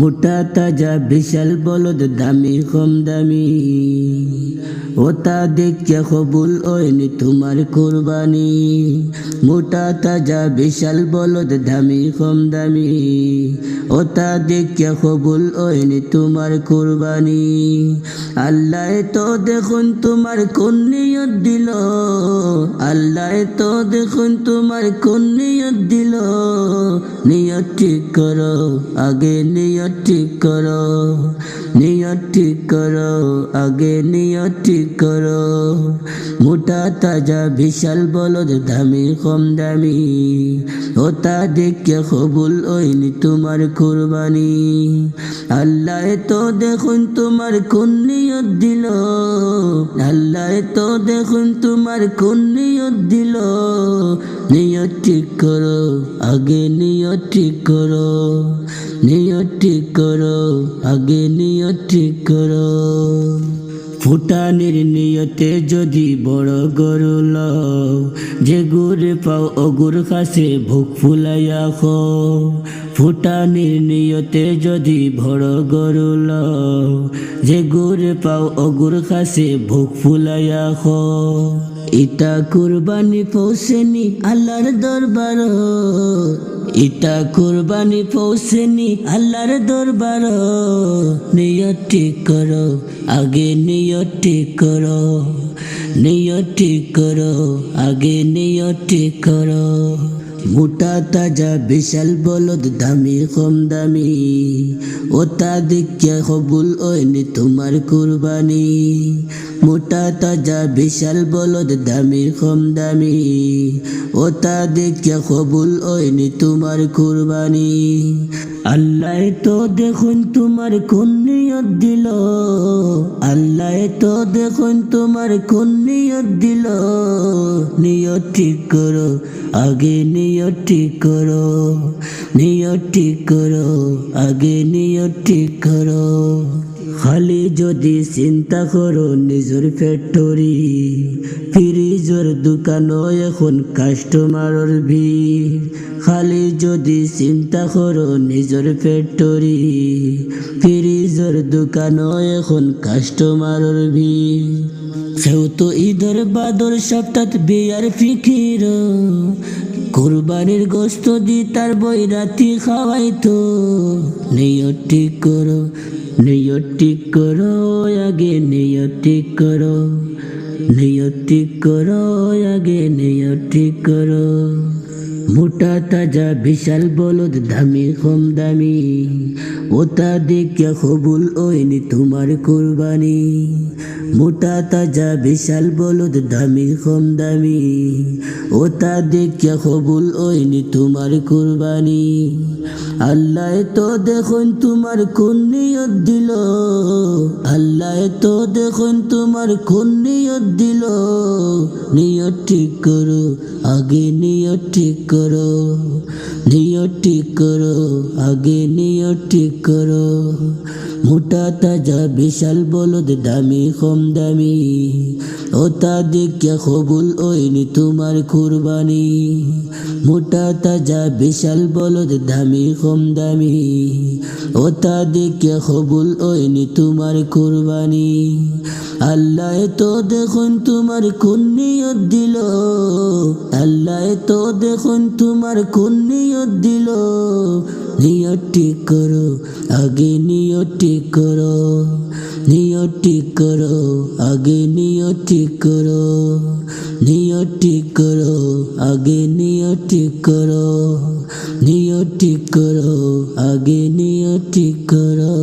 মোটা তাজা বিশাল বলদ, দামি কম দামি। ওটা দেখে কবুল, ওইনি তোমার কোরবানি। মোটা তাজা বিশাল বলদ, দামি কম দামি। ওটা দেখে কবুল, ওইনি তোমার কোরবানি। আল্লাহ তো দেখুন তোমার কোন নিয়ত দিল। আল্লাহ তো দেখুন তোমার কোন নিয়ত দিল। নিয়ত ঠিক করো, আগে নিয়ত ঠিক করো, নিয়ত ঠিক করো, আগে নিয়ত ঠিক করো। মোটা তাজা বিশাল বলদ, দামি কম দামি। ওটা দেখে কবুল ওইনি তোমার কোরবানি। আল্লাহ তো দেখুন তোমার কোন নিয়ত দিল। আল্লাহ তো দেখুন তোমার কোন নিয়ত দিল। নিয়ত ঠিক করো, আগে নিয়ত ঠিক করো, নিয়ত ঠিক করো, আগে নিয়ত ঠিক করো। ফুটানির নিয়তে যদি বড় গরু লও, যে গুড় পাও অগুর কাছে ভুক ফুলাইয়া খো ফুটানির নিয়তে যদি বড় গরু লও, যে গুড় পাও অগুর কাছে ভুক ফুলাইয়া খো ইটা কুরবানি পৌঁছেনি আল্লাহর দরবার ইটা কুরবানি পৌঁছেনি আল্লাহর দরবার নিয়ত ঠিক করো, আগে নিয়ত ঠিক করো, নিয়ত ঠিক করো, আগে নিয়ত ঠিক করো। মোটা তাজা বিশাল বলদ দামি কম দামি। ও তা দেখিয়া কবুল ওইনি তোমার কুরবানি। মোটা তাজা বিশাল বলদ, দামি কম দামি। ওটা দেখিয়া কবুল ওইনি তোমার কুরবানি। আল্লাহ তো দেখুন তোমার কোন নিয়ত দিল। আল্লাহ তো দেখুন তোমার কোন নিয়ত দিল। নিয়ত ঠিক করো, আগে নিয়ত ঠিক করো। নিয়ত ঠিক করো, আগে নিয়ত ঠিক করো। খালি যদি চিন্তা করো নিজের ফ্যাক্টরি ফ্রিজের দোকানও এখন কাস্টমারের ভিড়। খালি যদি চিন্তা করো নিজের ফ্যাক্টরি ফ্রিজের দোকানও এখন কাস্টমারের ভিড়। সেও তো ঈদের বাদর সপ্তাহ বিয়ার ফিকির, কোরবানির গোস্ত দি তার বই রাতি খাওয়াইতো। নিয়ত ঠিক করো নিয়ত করো আগে নিয়ত করো নিয়ত করো আগে নিয়ত করো মোটা তাজা বিশাল বলদ, দামি কম দামি। ওটা দেখে কবুল ওইনি তোমার কোরবানি। মোটা তাজা বিশাল বলদ, দামি কম দামি। ওটা দেখে কবুল ওইনি তোমার কোরবানি। আল্লাহ তো দেখুন তোমার কোন নিয়ত দিল। আল্লাহ তো দেখুন তোমার কোন নিয়ত দিল। নিয়ত ঠিক করো, আগে নিয়ত ঠিক করো নিয়ত ঠিক করো আগে নিয়ত করো। মোটা তাজা বিশাল বলদ, দামি কম দামি। ওটা দেখে কবুল ওইনি তোমার কুরবানি। মোটা তাজা বিশাল বলদ, দামি কম দামি। ওটা দেখে কবুল ওইনি তোমার কুরবানি। আল্লাহ তো দেখুন তোমার কোন নিয়ত দিল। আল্লাহ তো দেখুন তোমার কোন নিয়ত দিল। নিয়ত ঠিক করো, আগে নিয়ত ঠিক করো নিয়ত করো, আগে নিয়ত করো নিয়ত করো, আগে নিয়ত করো নিয়ত করো, আগে নিয়ত করো।